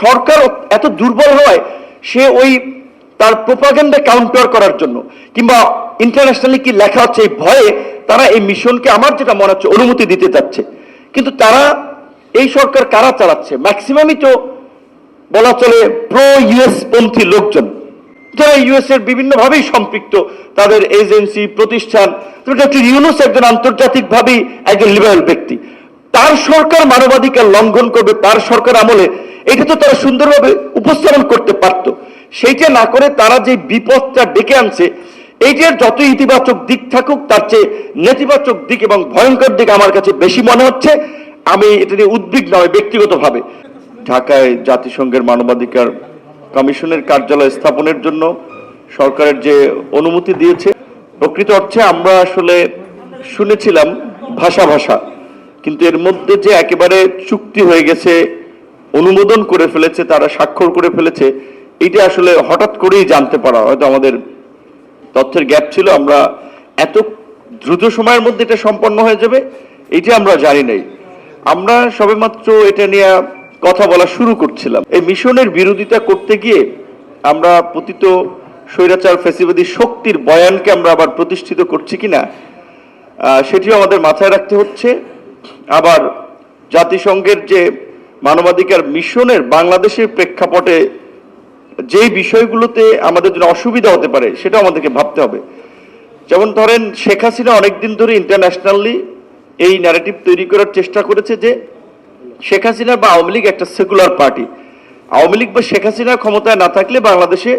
সরকার এত দুর্বল হয়, সে ওই তার প্রোপাগান্ডা কাউন্টার করার জন্য। কিংবা ইন্টারন্যাশনালি কি লেখা হচ্ছে এই ভয়ে তারা এই মিশনকে আমার যেটা মনে হচ্ছে অনুমতি দিতে চাচ্ছে। কিন্তু তারা এই সরকার কারা চালাচ্ছে? ম্যাক্সিমামই তো বলা চলে প্রো ইউএস পন্থী লোকজন। যারা ইউএস এর বিভিন্নভাবেই সম্পৃক্ত, তাদের এজেন্সি প্রতিষ্ঠান ডক্টর ইউনুস একজন আন্তর্জাতিকভাবেই একজন লিবারেল ব্যক্তি। তার সরকার মানবাধিকার লঙ্ঘন করবে, তার সরকার আমলে এটা তো তারা সুন্দরভাবে উপস্থাপন করতে পারত। সেইটা না করে তারা যে বিপদটা ডেকে আনছে, এইটার যত ইতিবাচক দিক থাকুক, তার চেয়ে নেতিবাচক দিক এবং ভয়ঙ্কর দিক আমার কাছে বেশি মনে হচ্ছে। আমি এটা নিয়ে উদ্বিগ্ন হয় ব্যক্তিগতভাবে। ঢাকায় জাতিসংঘের মানবাধিকার কমিশনের কার্যালয় স্থাপনের জন্য সরকারের যে অনুমতি দিয়েছে, প্রকৃত অর্থে আমরা আসলে শুনেছিলাম ভাষা ভাষা, কিন্তু এর মধ্যে যে একেবারে চুক্তি হয়ে গেছে অনুমোদন করে ফেলেছে, তারা স্বাক্ষর করে ফেলেছে, এটা আসলে হঠাৎ করেই জানতে পারা, হয়তো আমাদের তথ্যের গ্যাপ ছিল, আমরা এত দ্রুত সময়ের মধ্যে এটা সম্পন্ন হয়ে যাবে, এটা আমরা জানি নাই। আমরা সবেমাত্র এটা নিয়ে কথা বলা শুরু করছিলাম। এই মিশনের বিরোধিতা করতে গিয়ে আমরা পতিত স্বৈরাচার ফেসিবাদী শক্তির বয়ানকে আমরা আবার প্রতিষ্ঠিত করছি কিনা সেটিও আমাদের মাথায় রাখতে হচ্ছে। আবার জাতিসংঘের যে মানবাধিকার মিশনের বাংলাদেশের প্রেক্ষাপটে যেই বিষয়গুলোতে আমাদের জন্য অসুবিধা হতে পারে সেটা আমাদেরকে ভাবতে হবে। যেমন ধরেন, শেখ হাসিনা অনেকদিন ধরে ইন্টারন্যাশনালি এই ন্যারেটিভ তৈরি করার চেষ্টা করেছে যে, শেখ হাসিনা বা আওয়ামী লীগ একটা সেকুলার পার্টি আওয়ামী লীগ বা শেখ হাসিনা ক্ষমতায় না থাকলে বাংলাদেশে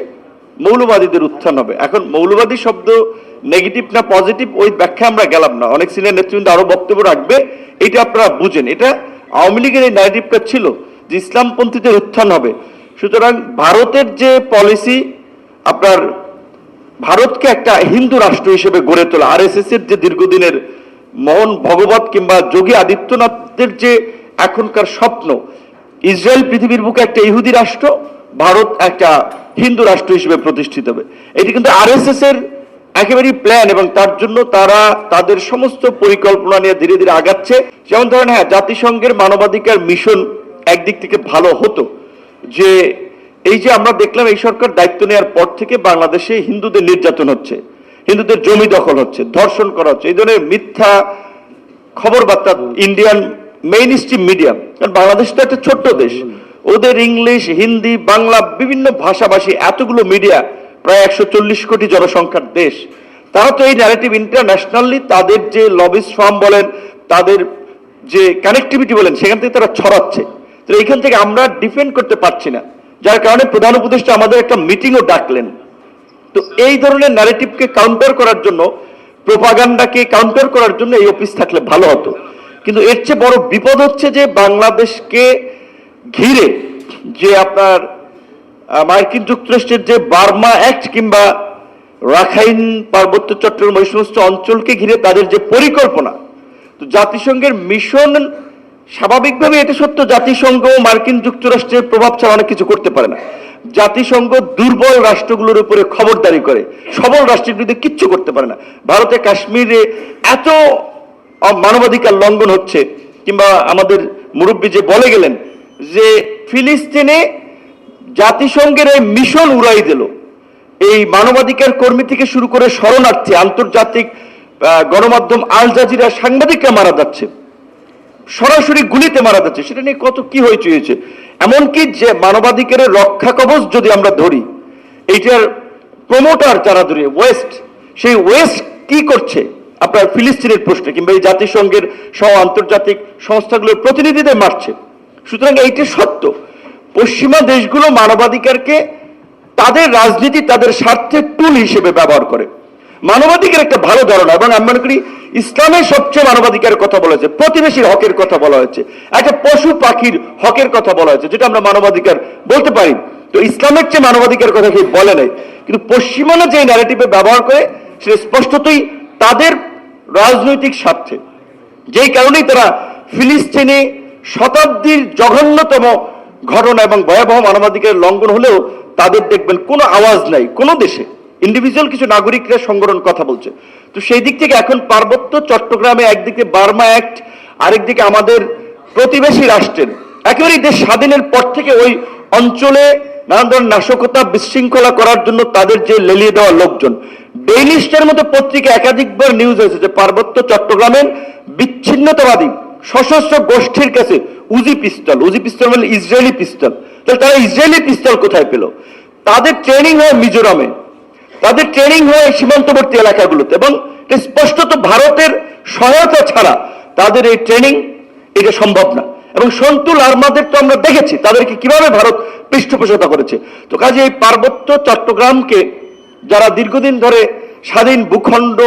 মৌলবাদীদের উত্থান হবে। এখন মৌলবাদী শব্দ নেগেটিভ না পজিটিভ ওই ব্যাখ্যা আমরা গেলাম না। অনেক সিনিয়র নেতৃবৃন্দ আরও বক্তব্য রাখবে, এটা আপনারা বুঝেন। এটা আওয়ামী লীগের এই ন্যারেটিভটা ছিল যে ইসলামপন্থীদের উত্থান হবে। সুতরাং ভারতের যে পলিসি আপনার ভারতকে একটা হিন্দু রাষ্ট্র হিসেবে গড়ে তোলা আর এর যে দীর্ঘদিনের মোহন ভগবত কিংবা যোগী আদিত্যনাথের যে এখনকার স্বপ্ন, ইসরায়েল পৃথিবীর বুকে একটা ইহুদি রাষ্ট্র, ভারত একটা হিন্দু রাষ্ট্র হিসেবে প্রতিষ্ঠিত হবে। এটি কিন্তু আর এর একেবারেই প্ল্যান এবং তার জন্য তারা তাদের সমস্ত পরিকল্পনা নিয়ে ধীরে ধীরে আগাচ্ছে। যেমন ধরেন হ্যাঁ জাতিসংঘের মানবাধিকার মিশন একদিক থেকে ভালো হতো যে এই যে আমরা দেখলাম এই সরকার দায়িত্ব নেওয়ার পর থেকে বাংলাদেশে হিন্দুদের নির্যাতন হচ্ছে, হিন্দুদের জমি দখল হচ্ছে, ধর্ষণ করা হচ্ছে, এই ধরনের মিথ্যা খবর বার্তা ইন্ডিয়ান মেইন স্ট্রিম মিডিয়া কারণ বাংলাদেশ তো একটা ছোট্ট দেশ। ওদের ইংলিশ হিন্দি বাংলা বিভিন্ন ভাষাভাষী এতগুলো মিডিয়া প্রায় একশো চল্লিশ কোটি জনসংখ্যার দেশ, তারা তো এই ন্যারেটিভ ইন্টারন্যাশনালি তাদের যে লবিস ফার্ম বলেন, তাদের যে কানেক্টিভিটি বলেন, সেখান থেকে তারা ছড়াচ্ছে। তো এইখান থেকে আমরা ডিফেন্ড করতে পারছি না। যার কারণে প্রধান উপদেষ্টা আমাদের একটা মিটিংও ডাকলেন। তো এই ধরনের ন্যারেটিভকে কাউন্টার করার জন্য প্রোপাগান্ডাকে কাউন্টার করার জন্য এই অফিস থাকলে ভালো হতো। কিন্তু এর চেয়ে বড় বিপদ হচ্ছে যে বাংলাদেশকে ঘিরে যে আপনার মার্কিন যুক্তরাষ্ট্রের যে বার্মা অ্যাক্ট কিংবা রাখাইন পার্বত্য চট্টগ্রাম ওই সমস্ত অঞ্চলকে ঘিরে তাদের যে পরিকল্পনা, তো জাতিসংঘের মিশন স্বাভাবিকভাবে এটা সত্য, জাতিসংঘ মার্কিন যুক্তরাষ্ট্রের প্রভাব ছাড়া অনেক কিছু করতে পারে না। জাতিসংঘ দুর্বল রাষ্ট্রগুলোর উপরে খবরদারি করে, সবল রাষ্ট্রের বিরুদ্ধে কিচ্ছু করতে পারে না। ভারতে কাশ্মীরে এত মানবাধিকার লঙ্ঘন হচ্ছে, কিংবা আমাদের মুরব্বী যে বলে গেলেন যে ফিলিস্তিনে জাতিসংঘের এই মিশন উড়াই দিল। এই মানবাধিকার কর্মী থেকে শুরু করে শরণার্থী, আন্তর্জাতিক গণমাধ্যম, আল জাজিরা সাংবাদিকরা মারা যাচ্ছে। সরাসরি গুলিতে মারা যাচ্ছে। সেটা নিয়ে কত কি হয়েছে হয়েছে? এমনকি যে মানবাধিকারের রক্ষা কবচ যদি আমরা ধরি, এইটার প্রমোটার যারা ধরি ওয়েস্ট সেই ওয়েস্ট কি করছে? আপনার ফিলিস্তিনের প্রশ্নে কিংবা এই জাতিসংঘের সহ আন্তর্জাতিক সংস্থাগুলোর প্রতিনিধিদের মারছে। সুতরাং এইটা সত্য। পশ্চিমা দেশগুলো মানবাধিকারকে তাদের রাজনীতি, তাদের স্বার্থের টুল হিসেবে ব্যবহার করে। মানবাধিকার একটা ভালো ধারণা এবং আমি মনে করি ইসলামের সবচেয়ে মানবাধিকারের কথা বলা হয়েছে, প্রতিবেশীর হকের কথা বলা হয়েছে, একটা পশু পাখির হকের কথা বলা হয়েছে, যেটা আমরা মানবাধিকার বলতে পারি। তো ইসলামের চেয়ে মানবাধিকার কথা কেউ বলে নাই। কিন্তু পশ্চিমানা যে ন্যারেটিভে ব্যবহার করে, সেটা স্পষ্টতই তাদের রাজনৈতিক স্বার্থে। যেই কারণেই তারা ফিলিস্তিনে শতাব্দীর জঘন্যতম ঘটনা এবং ভয়াবহ মানবাধিকারের লঙ্ঘন হলেও তাদের দেখবেন কোনো আওয়াজ নাই, কোনো দেশে। ইন্ডিভিজুয়াল কিছু নাগরিকরা সংগঠন কথা বলছে। তো সেই দিক থেকে এখন পার্বত্য চট্টগ্রামে একদিকে বার্মা অ্যাক্ট, আরেকদিকে আমাদের প্রতিবেশী রাষ্ট্রের। একেবারেই দেশ স্বাধীনের পর থেকে ওই অঞ্চলে নানান ধরনের নাশকতা বিশৃঙ্খলা করার জন্য তাদের যে লেলিয়ে দেওয়া লোকজন। ডেইলি স্টার মতো পত্রিকা একাধিকবার নিউজ হয়েছে যে পার্বত্য চট্টগ্রামের বিচ্ছিন্নতাবাদী সশস্ত্র গোষ্ঠীর কাছে উজি পিস্তল উজি পিস্তল মানে ইসরায়েলি পিস্তল। তাহলে তারা ইসরায়েলি পিস্তল কোথায় পেল? তাদের ট্রেনিং হয় মিজোরামে। তাদের ট্রেনিং হয় সীমান্তবর্তী এলাকাগুলোতে। এবং স্পষ্টত ভারতের সহায়তা ছাড়া তাদের এই ট্রেনিং এটা সম্ভব না। এবং সন্তুল আর্মাদের তো আমরা দেখেছি, তাদেরকে কীভাবে ভারত পৃষ্ঠপোষকতা করেছে। তো কাজে এই পার্বত্য চট্টগ্রামকে যারা দীর্ঘদিন ধরে স্বাধীন ভূখণ্ড,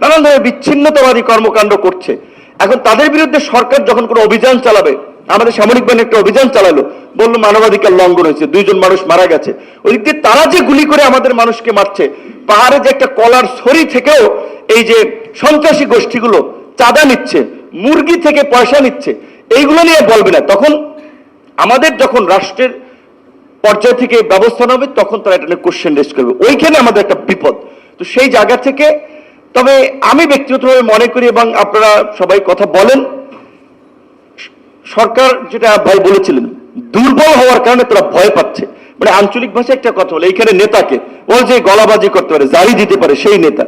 নানান ধরনের বিচ্ছিন্নতাবাদী কর্মকাণ্ড করছে এখন তাদের বিরুদ্ধে সরকার যখন কোনো অভিযান চালাবে, আমাদের সামরিক বাহিনী একটা অভিযান চালালো, বলল মানবাধিকার লঙ্ঘন হয়েছে, দুইজন মানুষ মারা গেছে। ওই দিক দিয়ে তারা যে গুলি করে আমাদের মানুষকে মারছে, পাহাড়ে যে একটা কলার ছড়ি থেকেও এই যে সন্ত্রাসী গোষ্ঠীগুলো চাঁদা নিচ্ছে, মুরগি থেকে পয়সা নিচ্ছে, এইগুলো নিয়ে বলবে না। তখন আমাদের যখন রাষ্ট্রের পর্যায় থেকে ব্যবস্থা নেবে, তখন তারা এটা নিয়ে কোশ্চেন রেস করবে। ওইখানে আমাদের একটা বিপদ। তো সেই জায়গা থেকে তবে আমি ব্যক্তিগতভাবে মনে করি এবং আপনারা সবাই কথা বলেন, সরকার যেটা ভাই বলেছিলেন, দুর্বল হওয়ার কারণে তারা ভয় পাচ্ছে। মানে আঞ্চলিক ভাষায় একটা কথা বলে, এইখানে নেতাকে ও যে গলাবাজি করতে পারে, জারি দিতে পারে সেই নেতা।